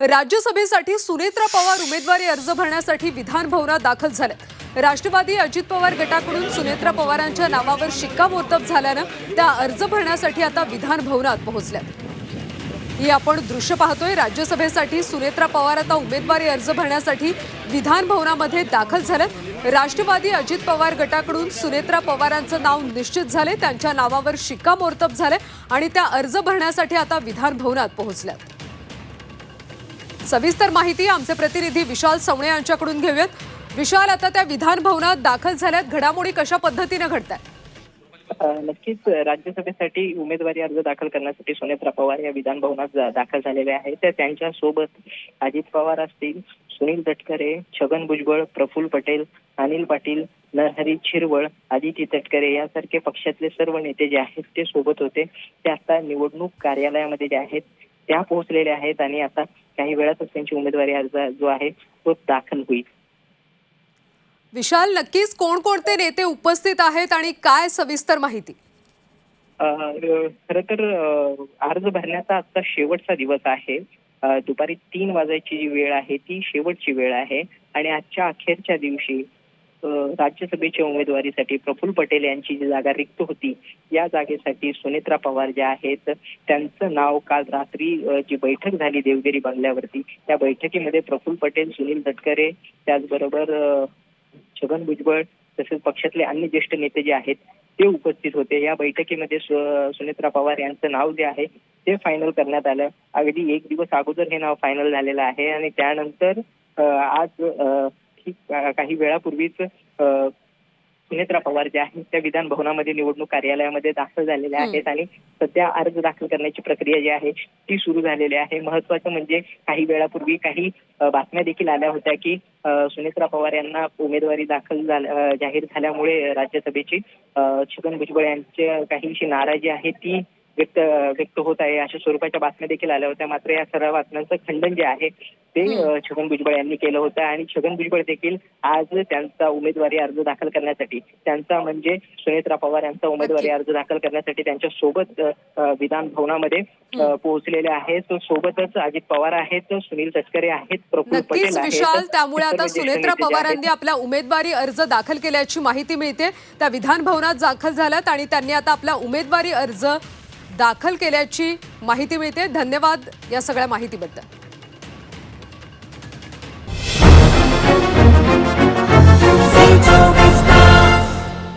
राज्यसभेसाठी सुनेत्रा पवार उमेदवारी अर्ज भरण्यासाठी विधान भवनात दाखल झाले राष्ट्रवादी अजित पवार गटाकडून सुनेत्रा पवारांच्या नावावर शिक्कामोर्तब झाल्यानं त्या अर्ज भरण्यासाठी आता विधान भवनात पोहोचल्या ही आपण दृश्य पाहतोय. राज्यसभेसाठी सुनेत्रा पवार आता उमेदवारी अर्ज भरण्यासाठी विधान भवनामध्ये दाखल झालेत. राष्ट्रवादी अजित पवार गटाकडून सुनेत्रा पवारांचं नाव निश्चित झाले. त्यांच्या नावावर शिक्कामोर्तब झाले आणि त्या अर्ज भरण्यासाठी आता विधान भवनात पोहोचल्यात. सविस्तर माहिती आमचे प्रतिनिधी विशाल सवणे यांच्याकडून घेऊयात. विशाल आता त्या विधान भवनात दाखल झाल्यात. घडामोडी कशा पद्धतीनं घडतात आहेत नक्कीच राज्यसभेसाठी उमेदवारी अर्ज दाखल करण्यासाठी सुनेत्रा पवार या विधान भवनात दाखल झालेले आहेत. तर त्यांच्यासोबत अजित पवार असतील सुनील तटकरे छगन भुजबळ प्रफुल्ल पटेल अनिल पाटील नरहरी छिरवळ आदिती तटकरे यासारखे पक्षातले सर्व नेते जे आहेत ते सोबत होते. ते आता निवडणूक कार्यालयामध्ये जे आहेत त्या पोहोचलेल्या आहेत आणि आता काही वेळातच त्यांची उमेदवारी अर्ज जो आहे तो दाखल होईल. विशाल नक्कीच कोणकोणते नेते उपस्थित आहेत आणि काय सविस्तर माहिती? खर तर अर्ज भरण्याचा आजचा शेवटचा दिवस आहे. दुपारी तीन वाजायची जी वेळ आहे ती शेवटची वेळ आहे. आणि आजच्या अखेरच्या दिवशी राज्यसभेच्या उमेदवारीसाठी प्रफुल्ल पटेल यांची जी जागा रिक्त होती या जागेसाठी सुनेत्रा पवार ज्या आहेत त्यांचं नाव काल रात्री जी बैठक झाली देवगिरी बंगल्यावरती त्या बैठकीमध्ये प्रफुल्ल पटेल सुनील तटकरे त्याचबरोबर छगन भुजबळ तसेच पक्षातले अन्य ज्येष्ठ नेते जे आहेत ते उपस्थित होते. या बैठकीमध्ये सुनेत्रा पवार यांचं नाव जे आहे ते फायनल करण्यात आलं. अगदी एक दिवस अगोदर हे नाव फायनल झालेलं आहे आणि त्यानंतर आज अ, काही वेळापूर्वीच सुनेत्रा पवार ज्या आहेत त्या विधान भवनामध्ये निवडणूक कार्यालयामध्ये दाखल झालेल्या. आहेत आणि सध्या अर्ज दाखल करण्याची प्रक्रिया जी आहे ती सुरू झालेली आहे महत्वाचं म्हणजे काही वेळापूर्वी काही बातम्या देखील आल्या होत्या की सुनेत्रा पवार यांना उमेदवारी दाखल जाहीर झाल्यामुळे राज्यसभेची छगन भुजबळ यांची काहीशी नाराजी आहे ती व्यक्त व्यक्त होत आहे अशा स्वरूपाच्या बातम्या देखील आल्या होत्या मात्र या सर्व बातम्यांचं खंडन जे आहे ते छगन भुजबळ यांनी केलं होतं आणि छगन भुजबळ देखील आज त्यांचा उमेदवारी अर्ज दाखल करण्यासाठी त्यांचा म्हणजे सुनेत्रा पवार यांचा उमेदवारी अर्ज दाखल करण्यासाठी त्यांच्यासोबत विधान भवनामध्ये पोहोचलेले आहेत. सोबतच अजित पवार आहेत सुनील तटकरे आहेत प्रफुल्ल पटेल विशाल त्यामुळे आता सुनेत्रा पवारांनी आपला उमेदवारी अर्ज दाखल केल्याची माहिती मिळते. त्या विधान भवनात दाखल झाल्यात आणि त्यांनी आता आपला उमेदवारी अर्ज दाखल केल्याची माहिती मिळते. धन्यवाद या सगळ्या माहितीबद्दल.